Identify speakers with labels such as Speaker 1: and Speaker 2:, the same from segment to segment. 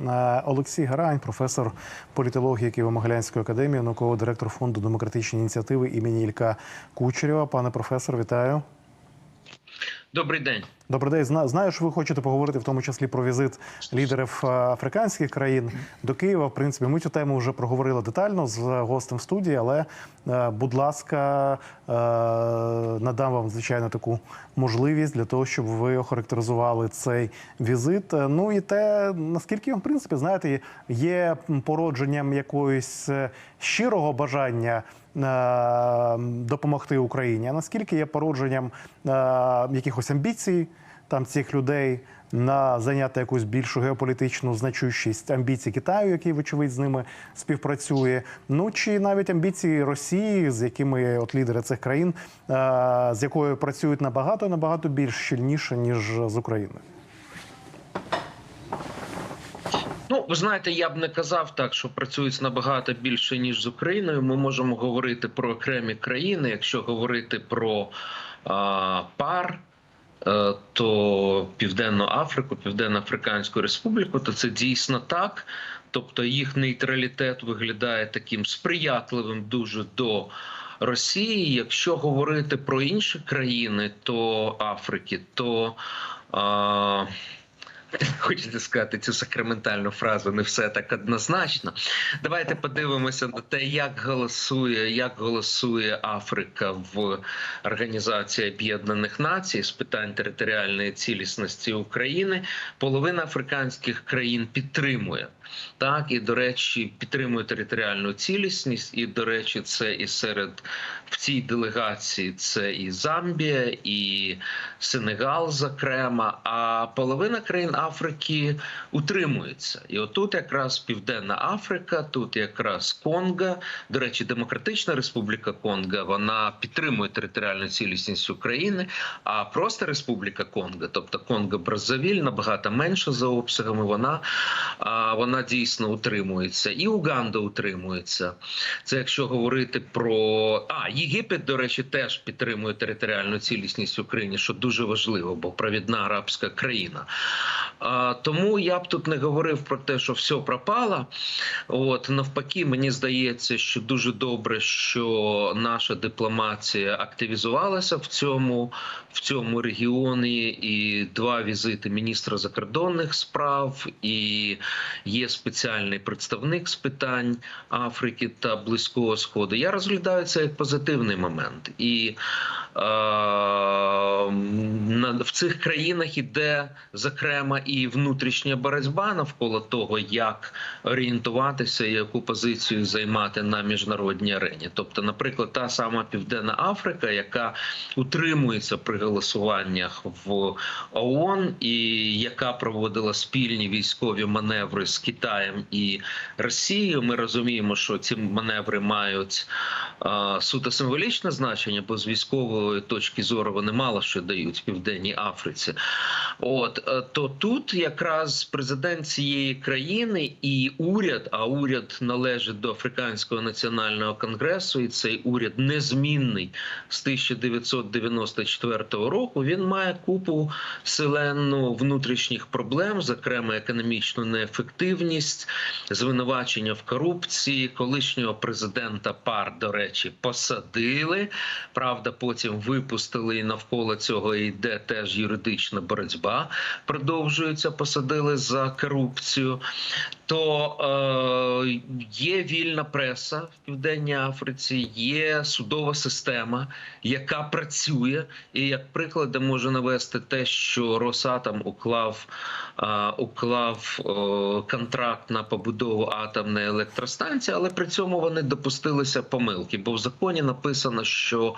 Speaker 1: Е, Олексій Гарань, професор політології Києво-Могилянської академії, науковий директор фонду демократичні ініціативи імені Ілька Кучерєва. Пане професор, вітаю.
Speaker 2: Добрий день.
Speaker 1: Добрий день. Зна- Знаю, що ви хочете поговорити в тому числі про візит лідерів е, африканських країн до Києва. В принципі, ми цю тему вже проговорили детально з гостем студії, але, е, будь ласка, е, надам вам звичайно таку можливість для того, щоб ви охарактеризували цей візит. Ну і те, наскільки в принципі, знаєте, є породженням якоїсь щирого бажання допомогти Україні, а наскільки є породженням е, якихось амбіцій там цих людей на зайняти якусь більшу геополітичну значущість амбіцій Китаю, який вочевидь з ними співпрацює. Ну чи навіть амбіції Росії, з якими от лідери цих країн, е, з якою працюють набагато набагато більш щільніше ніж з Україною.
Speaker 2: Ну, ви знаєте, я б не казав так, що працюють набагато більше ніж з Україною. Ми можемо говорити про окремі країни. Якщо говорити про а, пар, то Південну Африку, Південно-Африканську Республіку, то це дійсно так. Тобто їх нейтралітет виглядає таким сприятливим дуже до. Росії, якщо говорити про інші країни, то Африки, то а, Хочете сказати цю сакраментальну фразу, не все так однозначно. Давайте подивимося на те, як голосує, як голосує Африка в Організації Об'єднаних Націй з питань територіальної цілісності України. Половина африканських країн підтримує так і до речі, підтримує територіальну цілісність. І до речі, це і серед в цій делегації це і Замбія, і Сенегал, зокрема. А половина країн Африки утримується. І отут якраз Південна Африка, тут якраз Конго. До речі, Демократична Республіка Конго вона підтримує територіальну цілісність України. А просто Республіка Конго, тобто Конго Браззавіль, набагато менша за обсягами. Вона вона дійсно утримується, і Уганда утримується. Це якщо говорити про а Єгипет, до речі, теж підтримує територіальну цілісність України, що дуже важливо, бо провідна арабська країна. Тому я б тут не говорив про те, що все пропало. От навпаки, мені здається, що дуже добре, що наша дипломатія активізувалася в цьому в цьому регіоні. І два візити міністра закордонних справ, і є спеціальний представник з питань Африки та Близького Сходу. Я розглядаю це як позитивний момент, і е, в цих країнах іде зокрема і внутрішня боротьба навколо того, як орієнтуватися і яку позицію займати на міжнародній арені. Тобто, наприклад, та сама Південна Африка, яка утримується при голосуваннях в ООН і яка проводила спільні військові маневри з Китаєм і Росією. Ми розуміємо, що ці маневри мають е, суто символічне значення, бо з військової точки зору вони мало що дають Південній Африці. От е, то тут якраз президент цієї країни і уряд, а уряд належить до Африканського національного конгресу, і цей уряд незмінний з 1994 року. Він має купу селенну внутрішніх проблем, зокрема економічну неефективність, звинувачення в корупції. Колишнього президента пар, до речі, посадили. Правда, потім випустили і навколо цього йде теж юридична боротьба. Продовжується, посадили за корупцію. То е, є вільна преса в Південній Африці, є судова система, яка працює, і як приклади може навести те, що Росатом уклав е, уклав е, контракт на побудову атомної електростанції, але при цьому вони допустилися помилки, бо в законі написано, що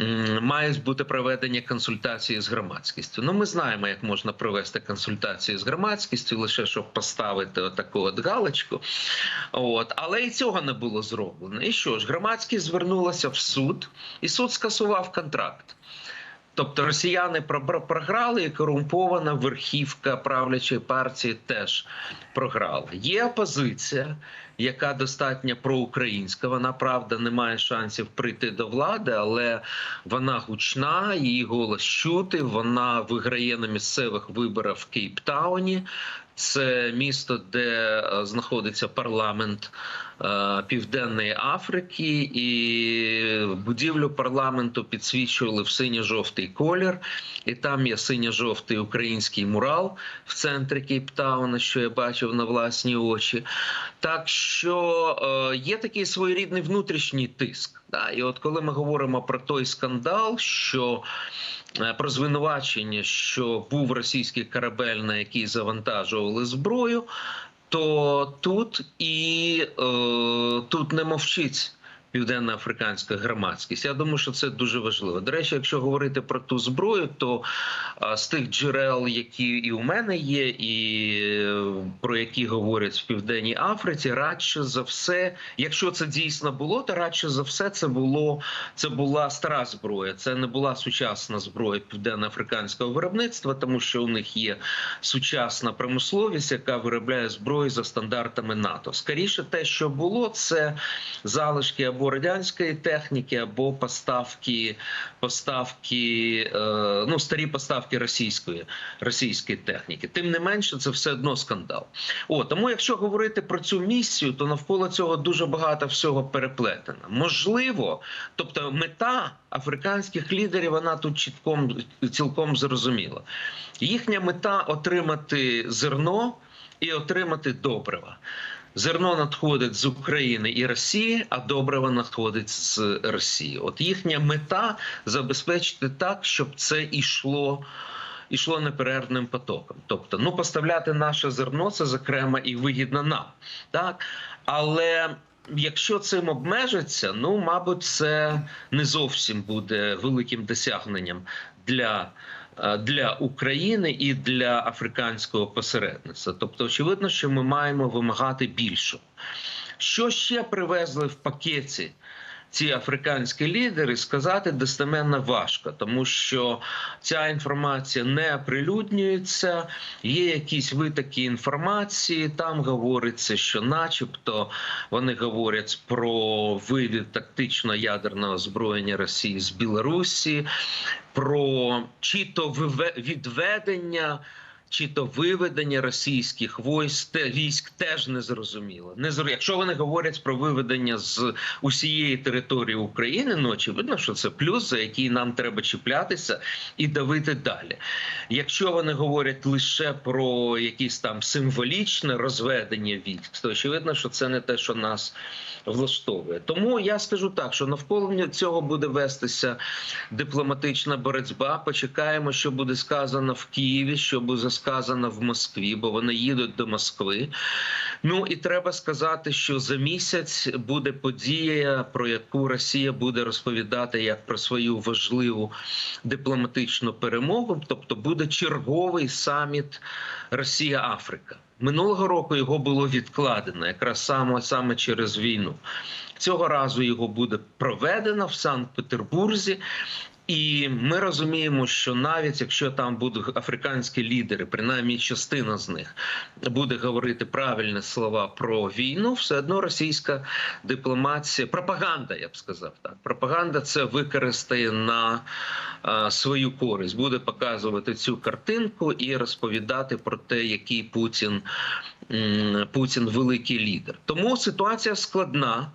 Speaker 2: м, мають бути проведені консультації з громадськістю. Ну, ми знаємо, як можна провести консультації з громадськістю, лише щоб поставити отаку от галочку. От, але і цього не було зроблено. І що ж, громадськість звернулася в суд, і суд скасував контракт. Тобто росіяни програли, і корумпована верхівка правлячої партії теж програла. Є опозиція, яка достатньо проукраїнська. Вона правда не має шансів прийти до влади, але вона гучна, її голос чути. Вона виграє на місцевих виборах в Кейптауні. Це місто, де е, знаходиться парламент е, Південної Африки, і будівлю парламенту підсвічували в синьо-жовтий колір, і там є синьо-жовтий український мурал в центрі Кейптауна, що я бачив на власні очі. Так що е, є такий своєрідний внутрішній тиск. Да? І от коли ми говоримо про той скандал, що е, про звинувачення, що був російський корабель, на який завантажували зброю, то тут і е, тут не мовчить. Південноафриканська громадськість. Я думаю, що це дуже важливо. До речі, якщо говорити про ту зброю, то з тих джерел, які і у мене є, і е, про які говорять в Південній Африці, радше за все, якщо це дійсно було, то радше за все це було це була стара зброя. Це не була сучасна зброя південноафриканського виробництва, тому що у них є сучасна промисловість, яка виробляє зброю за стандартами НАТО. Скоріше, те, що було, це залишки або радянської техніки, або поставки, поставки е, ну старі поставки російської російської техніки. Тим не менше, це все одно скандал. О, тому, якщо говорити про цю місію, то навколо цього дуже багато всього переплетено. Можливо, тобто мета африканських лідерів вона тут чітком цілком зрозуміла. Їхня мета отримати зерно і отримати добрива. Зерно надходить з України і Росії, а добрива надходить з Росії. От їхня мета забезпечити так, щоб це йшло. Ішло неперервним потоком, тобто, ну поставляти наше зерно, це зокрема і вигідно нам, так але якщо цим обмежиться, ну мабуть, це не зовсім буде великим досягненням для для України і для африканського посередництва. Тобто, очевидно, що ми маємо вимагати більше. Що ще привезли в пакеті? Ці африканські лідери сказати достеменно важко, тому що ця інформація не оприлюднюється. Є якісь витоки інформації. Там говориться, що, начебто, вони говорять про вивід тактично ядерного озброєння Росії з Білорусі, про чи то відведення. Чи то виведення російських войськ те військ теж не зрозуміло. Не зро... Якщо вони говорять про виведення з усієї території України, ну очевидно, що це плюс, за який нам треба чіплятися і давити далі. Якщо вони говорять лише про якісь там символічне розведення військ, то очевидно, що це не те, що нас влаштовує. Тому я скажу так, що навколо цього буде вестися дипломатична боротьба. Почекаємо, що буде сказано в Києві, що буде сказано в Москві, бо вони їдуть до Москви. Ну і треба сказати, що за місяць буде подія, про яку Росія буде розповідати як про свою важливу дипломатичну перемогу. Тобто буде черговий саміт Росія-Африка. Минулого року його було відкладено якраз саме саме через війну. Цього разу його буде проведено в Санкт-Петербурзі. І ми розуміємо, що навіть якщо там будуть африканські лідери, принаймні частина з них буде говорити правильні слова про війну, все одно російська дипломатія, пропаганда, я б сказав так. Пропаганда це використає на а, свою користь, буде показувати цю картинку і розповідати про те, який Путін, Путін великий лідер. Тому ситуація складна.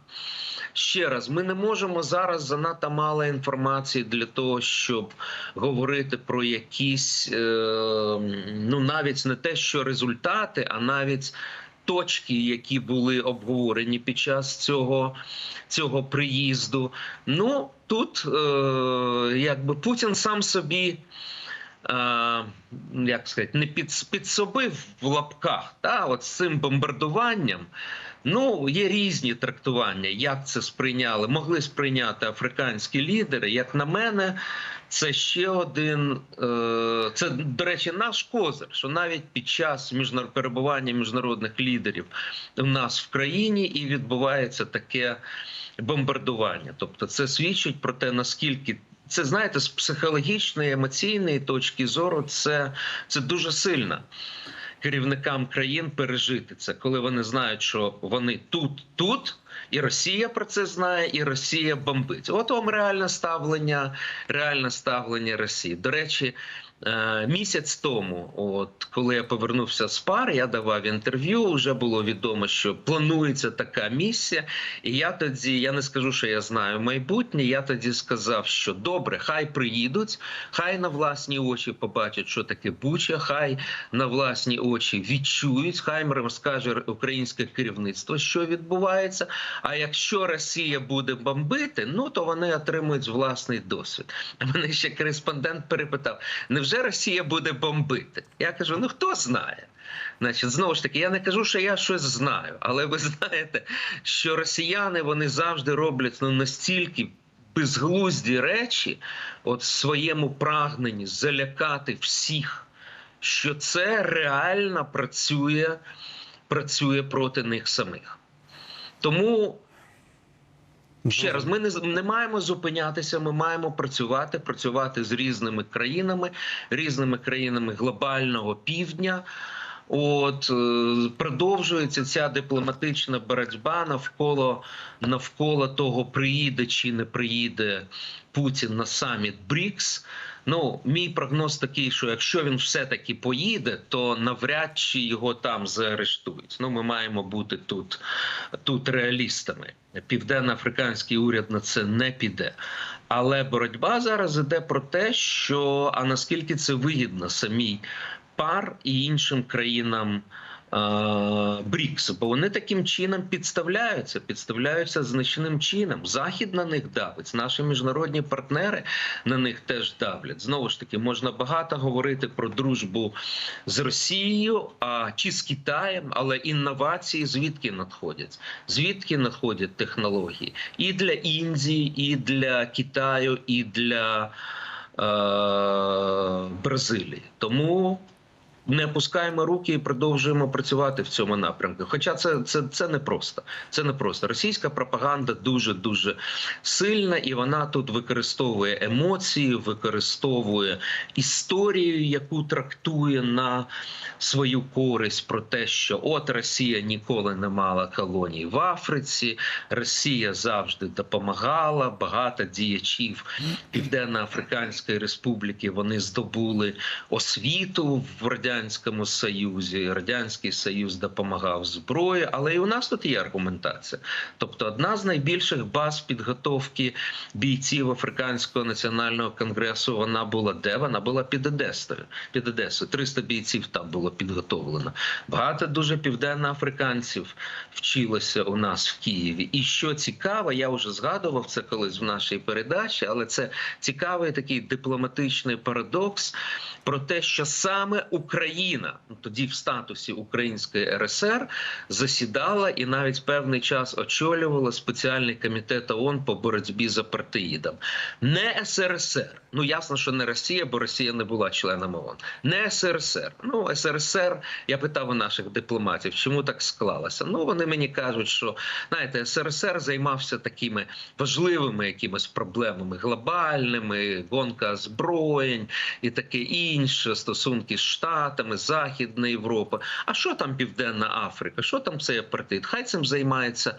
Speaker 2: Ще раз, ми не можемо зараз занадто мало інформації для того, щоб говорити про якісь, е, ну навіть не те, що результати, а навіть точки, які були обговорені під час цього, цього приїзду. Ну тут е, якби Путін сам собі. Е, Як сказати, не під, підсобив в лапках, та от з цим бомбардуванням. Ну, є різні трактування, як це сприйняли, могли сприйняти африканські лідери. Як на мене, це ще один. Е, це, до речі, наш козир, що навіть під час перебування міжнародних лідерів у нас в країні і відбувається таке бомбардування. Тобто, це свідчить про те, наскільки. Це знаєте, з психологічної емоційної точки зору, це, це дуже сильно керівникам країн пережити це, коли вони знають, що вони тут, тут, і Росія про це знає, і Росія бомбить. От вам реальне ставлення, реальне ставлення Росії. До речі, Місяць тому, от коли я повернувся з пари, я давав інтерв'ю. Вже було відомо, що планується така місія. І я тоді, я не скажу, що я знаю майбутнє. Я тоді сказав, що добре, хай приїдуть, хай на власні очі побачать, що таке Буча, хай на власні очі відчують, хай розкаже українське керівництво, що відбувається. А якщо Росія буде бомбити, ну то вони отримують власний досвід. Мене ще кореспондент перепитав: невже Росія буде бомбити? Я кажу: ну хто знає. Значить, знову ж таки, я не кажу, що я щось знаю, але ви знаєте, що росіяни вони завжди роблять ну, настільки безглузді речі, от в своєму прагненні залякати всіх, що це реально працює, працює проти них самих. Тому Ще раз, ми не, не маємо зупинятися. Ми маємо працювати, працювати з різними країнами, різними країнами глобального півдня. От е, продовжується ця дипломатична боротьба навколо навколо того, приїде чи не приїде Путін на саміт БРІКС. Ну, мій прогноз такий, що якщо він все-таки поїде, то навряд чи його там заарештують. Ну, ми маємо бути тут, тут реалістами. Південно-африканський уряд на це не піде. Але боротьба зараз іде про те, що а наскільки це вигідно самій пар і іншим країнам. е, БРІКС, бо вони таким чином підставляються, підставляються значним чином. Захід на них давить, наші міжнародні партнери на них теж давлять. Знову ж таки, можна багато говорити про дружбу з Росією, а чи з Китаєм, але інновації звідки надходять? Звідки надходять технології і для Індії, і для Китаю, і для е, Бразилії. Тому не опускаємо руки і продовжуємо працювати в цьому напрямку. Хоча це, це, це не просто. Це не просто. Російська пропаганда дуже дуже сильна, і вона тут використовує емоції, використовує історію, яку трактує на свою користь про те, що от Росія ніколи не мала колоній в Африці, Росія завжди допомагала. Багато діячів Південно-Африканської Республіки вони здобули освіту в радянському союзі. Радянський Союз допомагав зброю, але і у нас тут є аргументація. Тобто, одна з найбільших баз підготовки бійців Африканського національного конгресу вона була де? Вона була під Одесою. Під Одесою 300 бійців там було підготовлено. Багато дуже південноафриканців вчилося у нас в Києві. І що цікаво, я вже згадував це колись в нашій передачі, але це цікавий такий дипломатичний парадокс про те, що саме Україна ну, тоді в статусі Української РСР засідала і навіть певний час очолювала спеціальний комітет ООН по боротьбі з апартеїдом. Не СРСР. Ну ясно, що не Росія, бо Росія не була членом ООН. Не СРСР. Ну СРСР. Я питав у наших дипломатів, чому так склалося. Ну вони мені кажуть, що знаєте, СРСР займався такими важливими якимись проблемами глобальними, гонка озброєнь і таке інше, стосунки з Штатами, Західна Європа. А що там Південна Африка? Що там цей апартеїд? Хай цим займається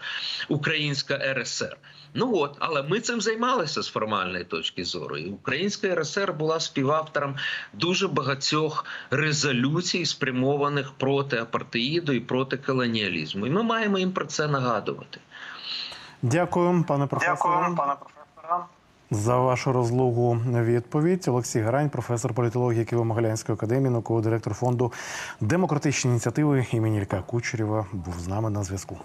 Speaker 2: Українська РСР. Ну от, але ми цим займалися з формальної точки зору. І Українська РСР була співавтором дуже багатьох резолюцій, спрямованих проти апартеїду і проти колоніалізму. І ми маємо їм про це нагадувати.
Speaker 1: Дякую, пане професоре.
Speaker 3: Дякую, пане професоре.
Speaker 1: За вашу розлогу відповідь Олексій Гарань, професор політології Києво-Могилянської академії, науковий директор фонду демократичні ініціативи імені Ілька Кучерєва, був з нами на зв'язку.